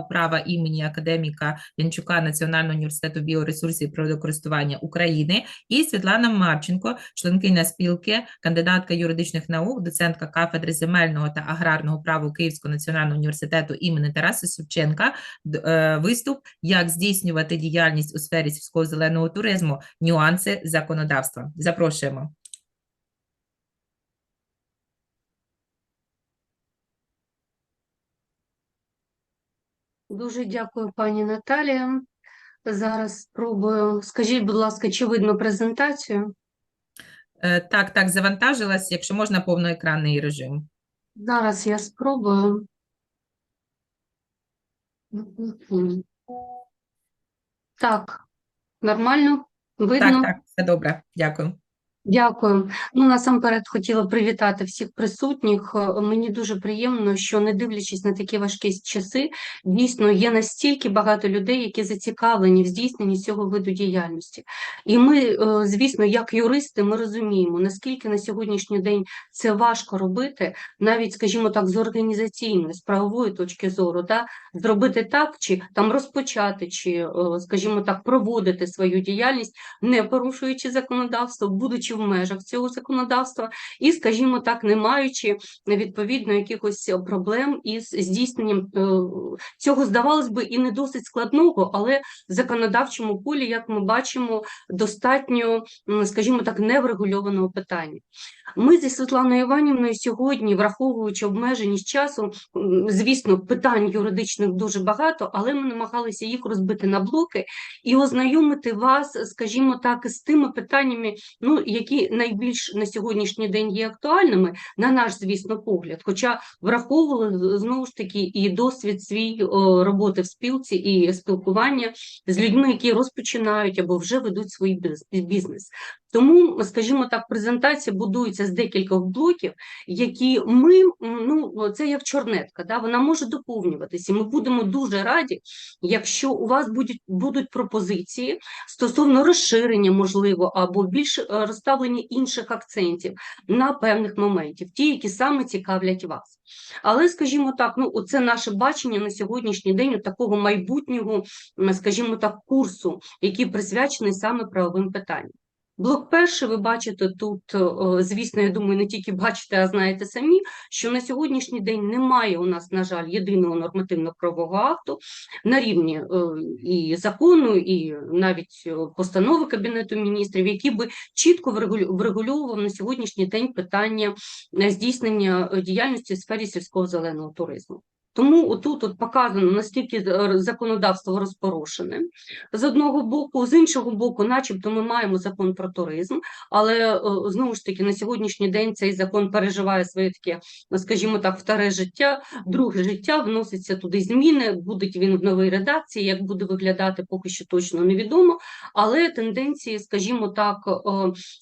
державного права імені академіка Янчука Національного університету біоресурсів і природокористування України, і Світлана Марченко, членкиня спілки, кандидатка юридичних наук, доцентка кафедри земельного та аграрного права Київського національного університету імені Тараса Шевченка. Е, Виступ як здійснювати діяльність у сфері сільського зеленого туризму, нюанси законодавства. Запрошуємо. Дуже дякую, пані Наталія. Зараз спробую. Скажіть, будь ласка, чи видно презентацію? Е, Так, так, завантажилась, якщо можна, повноекранний режим. Зараз я спробую. Так, нормально? Видно? Так, так, все добре, дякую. Дякую. Ну, насамперед хотіла привітати всіх присутніх. Е, Мені дуже приємно, що не дивлячись на такі важкі часи, дійсно є настільки багато людей, які зацікавлені в здійсненні цього виду діяльності. І ми, е, звісно, як юристи, ми розуміємо, наскільки на сьогоднішній день це важко робити, навіть, скажімо так, з організаційної, з правової точки зору, да? зробити так, чи там розпочати, чи, е, скажімо так, проводити свою діяльність, не порушуючи законодавство, будучи в межах цього законодавства, і, скажімо так, не маючи відповідно якихось проблем із здійсненням е, цього, здавалось би, і не досить складного, але в законодавчому полі, як ми бачимо, достатньо, скажімо так, неврегульованого питання. Ми зі Світланою Іванівною сьогодні, враховуючи обмеженість часу, звісно, питань юридичних дуже багато, але ми намагалися їх розбити на блоки і ознайомити вас, скажімо так, з тими питаннями, ну, які найбільш на сьогоднішній день є актуальними, на наш, звісно, погляд. Хоча враховували знову ж таки і досвід свій роботи в спілці, і спілкування з людьми, які розпочинають або вже ведуть свій бізнес. Тому, скажімо так, презентація будується з декількох блоків, які ми, ну, це як чорнетка, да, вона може доповнюватися. Ми будемо дуже раді, якщо у вас будуть, будуть пропозиції стосовно розширення, можливо, або більш е, розставлення інших акцентів на певних моментів, ті, які саме цікавлять вас. Але, скажімо так, ну, це наше бачення на сьогоднішній день такого майбутнього, скажімо так, курсу, який присвячений саме правовим питанням. Блок перший, ви бачите тут, е, звісно, я думаю, не тільки бачите, а знаєте самі, що на сьогоднішній день немає у нас, на жаль, єдиного нормативно-правового акту на рівні е, і закону, і навіть е, постанови Кабінету міністрів, які би чітко врегульовував на сьогоднішній день питання здійснення діяльності в сфері сільського зеленого туризму. Тому отут от показано, наскільки е, законодавство розпорошене з одного боку, з іншого боку, начебто ми маємо закон про туризм, але е, знову ж таки на сьогоднішній день цей закон переживає своє таке, ну, скажімо так, вторе життя, друге життя, вноситься туди зміни, буде він в новій редакції, як буде виглядати, поки що точно невідомо. Але тенденції, скажімо так,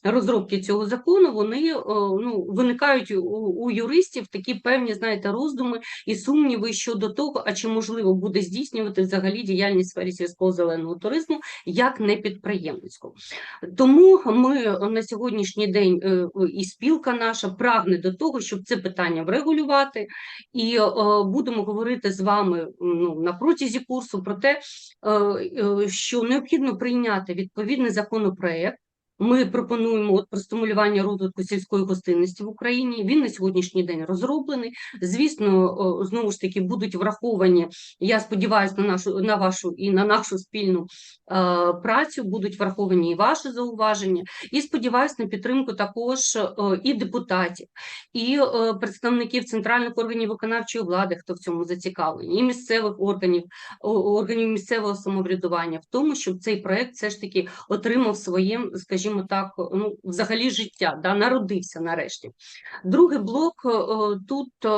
е, розробки цього закону, вони е, ну, виникають у юристів такі певні, знаєте, роздуми і сумніви щодо того, а чи можливо буде здійснювати взагалі діяльність в сфері сільського зеленого туризму як не підприємницьку. Тому ми на сьогоднішній день е, і спілка наша прагне до того, щоб це питання врегулювати, і е, будемо говорити з вами ну, на протязі курсу про те, е, що необхідно прийняти відповідний законопроект. Ми пропонуємо от про стимулювання розвитку сільської гостинності в Україні. Він на сьогоднішній день розроблений. Звісно, знову ж таки будуть враховані. Я сподіваюся на нашу на вашу і на нашу спільну е, працю. Будуть враховані і ваші зауваження. І сподіваюся на підтримку також е, і депутатів, і е, представників центральних органів виконавчої влади, хто в цьому зацікавлені, і місцевих органів, органів місцевого самоврядування, в тому, щоб цей проект все ж таки отримав своє, скажімо так, ну взагалі життя, да, народився нарешті. Другий блок е, тут е,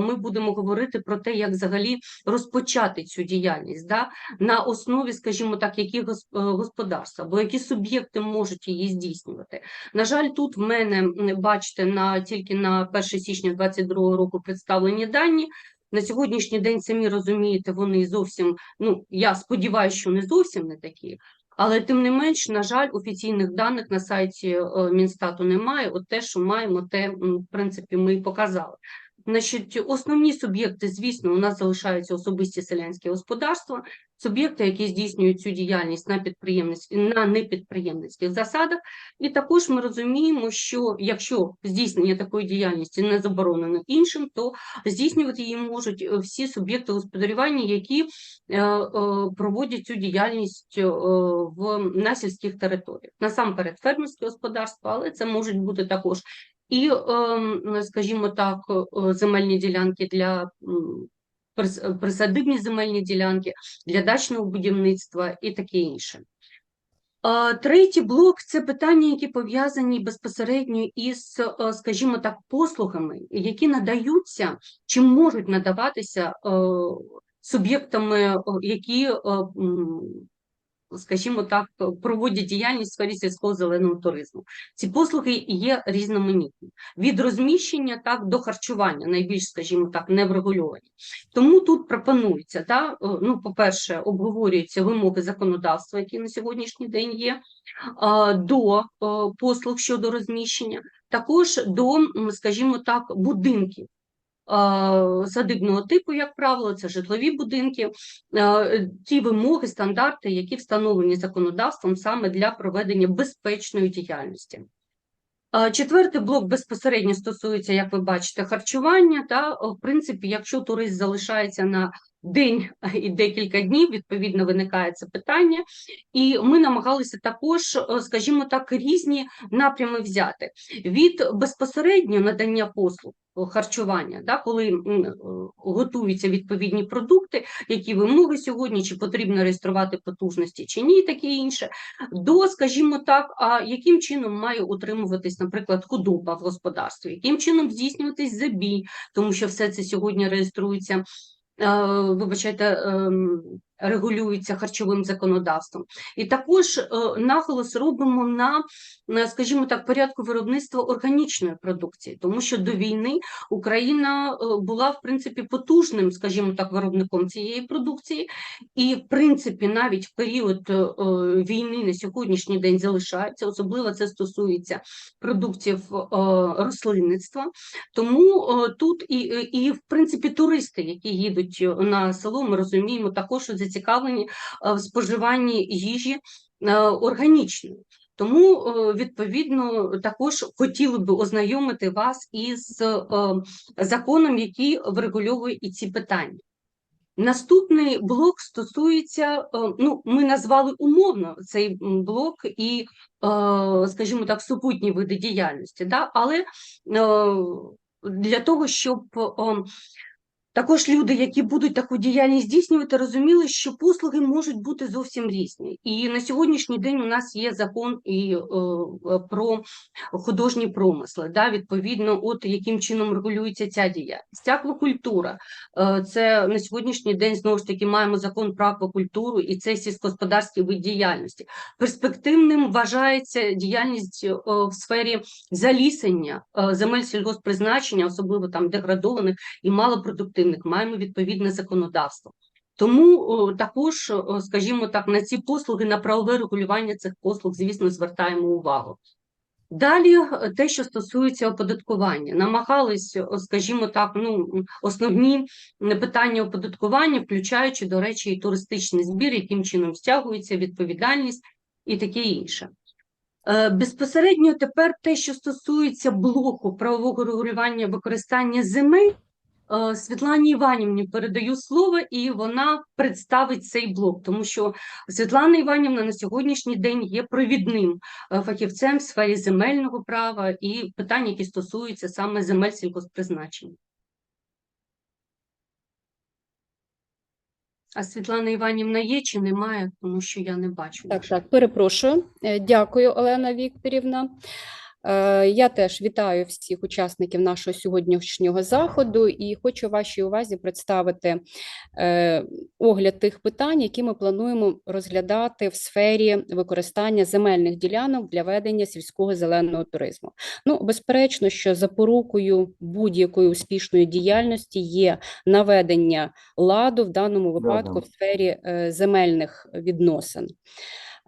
ми будемо говорити про те, як взагалі розпочати цю діяльність, да, на основі, скажімо так, яких гос- е, господарств або які суб'єкти можуть її здійснювати. На жаль, тут в мене бачите на тільки на 1 січня 2022 року представлені дані. На сьогоднішній день самі розумієте, вони зовсім, ну я сподіваюся, що не зовсім не такі. Але тим не менш, на жаль, офіційних даних на сайті е, Мінстату немає. От те, що маємо, те в принципі ми і показали. Значить, основні суб'єкти, звісно, у нас залишаються особисті селянські господарства, суб'єкти, які здійснюють цю діяльність на підприємницьких, на непідприємницьких засадах. І також ми розуміємо, що якщо здійснення такої діяльності не заборонено іншим, то здійснювати її можуть е, всі суб'єкти господарювання, які е, е, проводять цю діяльність в на сільських територіях. Насамперед фермерські господарства, але це можуть бути також і, ем, скажімо так, е, земельні ділянки для присадибні земельні ділянки, для дачного будівництва і таке інше. Третій блок це питання, які пов'язані безпосередньо із, е, скажімо так, послугами, які надаються чи можуть надаватися е, суб'єктами, які, скажімо так, проводять діяльність в сфері сільського зеленого туризму. Ці послуги є різноманітні від розміщення так до харчування, найбільш, скажімо так, не врегульовані. Тому тут пропонується, да, ну, по-перше, обговорюються вимоги законодавства, які на сьогоднішній день є, до послуг щодо розміщення, також до, скажімо так, будинків. Садибного типу, як правило, це житлові будинки, ті вимоги, стандарти, які встановлені законодавством саме для проведення безпечної діяльності. Четвертий блок безпосередньо стосується, як ви бачите, харчування. Та, в принципі, якщо турист залишається на день і декілька днів, відповідно, виникає це питання. І ми намагалися також, е, скажімо так, різні напрями взяти від безпосередньо надання послуг харчування, да, коли е, готуються відповідні продукти, які вимоги сьогодні, чи потрібно реєструвати потужності, чи ні, таке інше до, скажімо так, а яким чином має утримуватись, наприклад, худоба в господарстві, яким чином здійснюватись забій, тому що все це сьогодні реєструється, е, вибачайте, регулюється харчовим законодавством. І також е, наголос робимо на, скажімо так, порядку виробництва органічної продукції, тому що до війни Україна е, була, в принципі, потужним, скажімо так, виробником цієї продукції, і, в принципі, навіть в період е, війни на сьогоднішній день залишається, особливо це стосується продуктів рослинництва. Тому тут і, і, в принципі, туристи, які їдуть на село, ми розуміємо, також зацікавлені е, в споживанні їжі е, органічної. Тому, е, відповідно, також хотіли би ознайомити вас із законом, який врегульовує і ці питання. Наступний блок стосується, ну, ми назвали умовно цей блок і, скажімо так, супутні види діяльності, да? але для того, щоб також люди, які будуть таку діяльність здійснювати, розуміли, що послуги можуть бути зовсім різні. І на сьогоднішній день у нас є закон і е, про художні промисли. Да, відповідно, от яким чином регулюється ця діяльність. Аквакультура е, це на сьогоднішній день знову ж таки маємо закон про аквакультуру, і це сільськогосподарський вид діяльності. Перспективним вважається діяльність е, в сфері залісення е, земель сільгоспризначення, особливо там деградованих і малопродуктивних, маємо відповідне законодавство. Тому також, скажімо так, на ці послуги, на правове регулювання цих послуг, звісно, звертаємо увагу. Далі е, те, що стосується оподаткування, намагались, скажімо так, ну основні питання оподаткування, включаючи, до речі, і туристичний збір, яким чином стягується відповідальність і таке інше. Е, Безпосередньо тепер те, що стосується блоку правового регулювання використання земель, Світлані Іванівні передаю слово, і вона представить цей блок, тому що Світлана Іванівна на сьогоднішній день є провідним е, фахівцем в сфері земельного права і питань, які стосуються саме земель сільгоспризначення. А Світлана Іванівна є чи немає, тому що я не бачу. Так, так, перепрошую. Е, Дякую, Олена Вікторівна. Е, Я теж вітаю всіх учасників нашого сьогоднішнього заходу і хочу вашій увазі представити е, огляд тих питань, які ми плануємо розглядати в сфері використання земельних ділянок для ведення сільського зеленого туризму. Ну, безперечно, що запорукою будь-якої успішної діяльності є наведення ладу в даному випадку в сфері е, земельних відносин.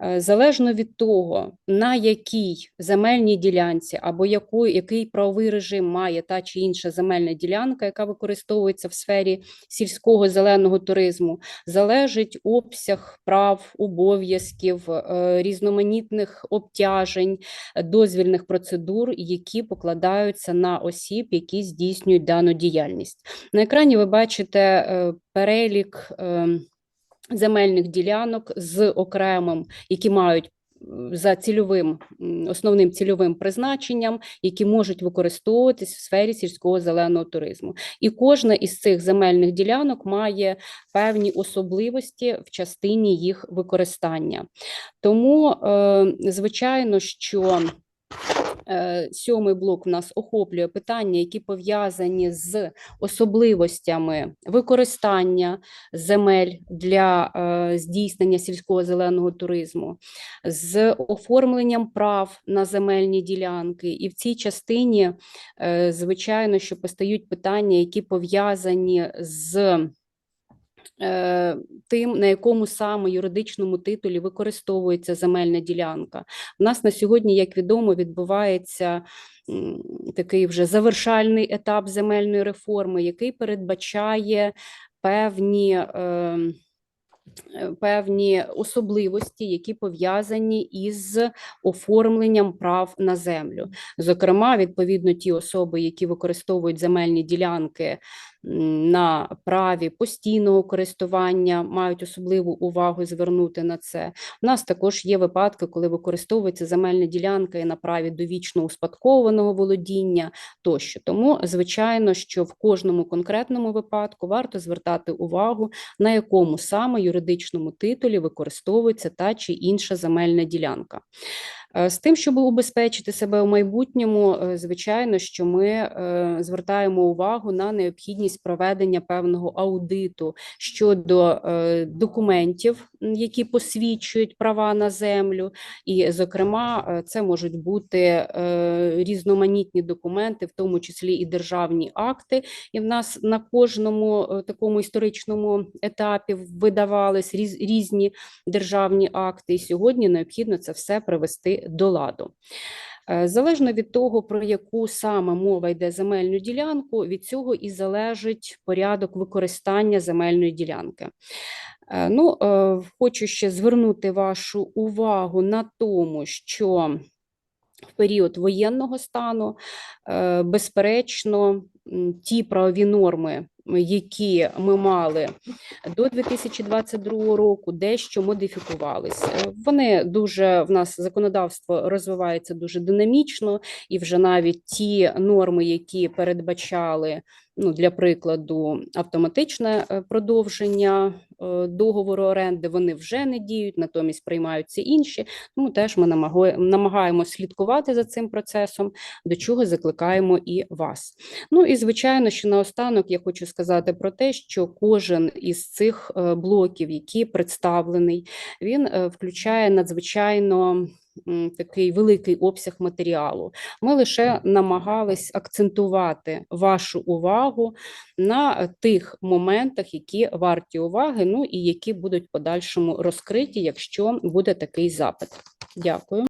Е, Залежно від того, на якій земельній ділянці або яку, який правовий режим має та чи інша земельна ділянка, яка використовується в сфері сільського зеленого туризму, залежить обсяг прав, обов'язків, е, різноманітних обтяжень, дозвільних процедур, які покладаються на осіб, які здійснюють дану діяльність. На екрані ви бачите е, перелік. Ем, земельних ділянок з окремим, які мають за цільовим основним цільовим призначенням, які можуть використовуватись в сфері сільського зеленого туризму. І кожна із цих земельних ділянок має певні особливості в частині їх використання. Тому, е, звичайно, що сьомий блок в нас охоплює питання, які пов'язані з особливостями використання земель для е, здійснення сільського зеленого туризму, з оформленням прав на земельні ділянки. І в цій частині, е, звичайно, що постають питання, які пов'язані з е, тим, на якому саме юридичному титулі використовується земельна ділянка. У нас на сьогодні, як відомо, відбувається такий вже завершальний етап земельної реформи, який передбачає певні. Е, е, Певні особливості, які пов'язані із оформленням прав на землю. Зокрема, відповідно, ті особи, які використовують земельні ділянки на праві постійного користування, мають особливу увагу звернути на це. У нас також є випадки, коли використовується земельна ділянка і на праві довічно успадкованого володіння тощо. Тому, звичайно, що в кожному конкретному випадку варто звертати увагу, на якому саме юридичному титулі використовується та чи інша земельна ділянка. Е, З тим, щоб убезпечити себе у майбутньому, е, звичайно, що ми е, звертаємо увагу на необхідність проведення певного аудиту щодо документів, які посвідчують права на землю, і, зокрема, це можуть бути різноманітні документи, в тому числі і державні акти. І в нас на кожному такому історичному етапі видавались різні державні акти, і сьогодні необхідно це все привести до ладу. Е, Залежно від того, про яку саме мова йде земельну ділянку, від цього і залежить порядок використання земельної ділянки. Е, Ну, е, хочу ще звернути вашу увагу на тому, що в період воєнного стану, е, безперечно, ті правові норми, які ми мали до 2022 року, дещо модифікувалися. Вони дуже в нас законодавство розвивається дуже динамічно, і вже навіть ті норми, які передбачали, ну для прикладу, автоматичне е, продовження договору оренди, вони вже не діють, натомість приймаються інші. Тому теж ми намагаємо намагаємося слідкувати за цим процесом, до чого закликаємо і вас. Ну і звичайно, що наостанок я хочу сказати про те, що кожен із цих е, блоків, який представлений, він е, включає надзвичайно. Такий великий обсяг матеріалу. Ми лише намагались акцентувати вашу увагу на е, тих моментах, які варті уваги, ну і які будуть подальшому розкриті, якщо буде такий запит. Дякую.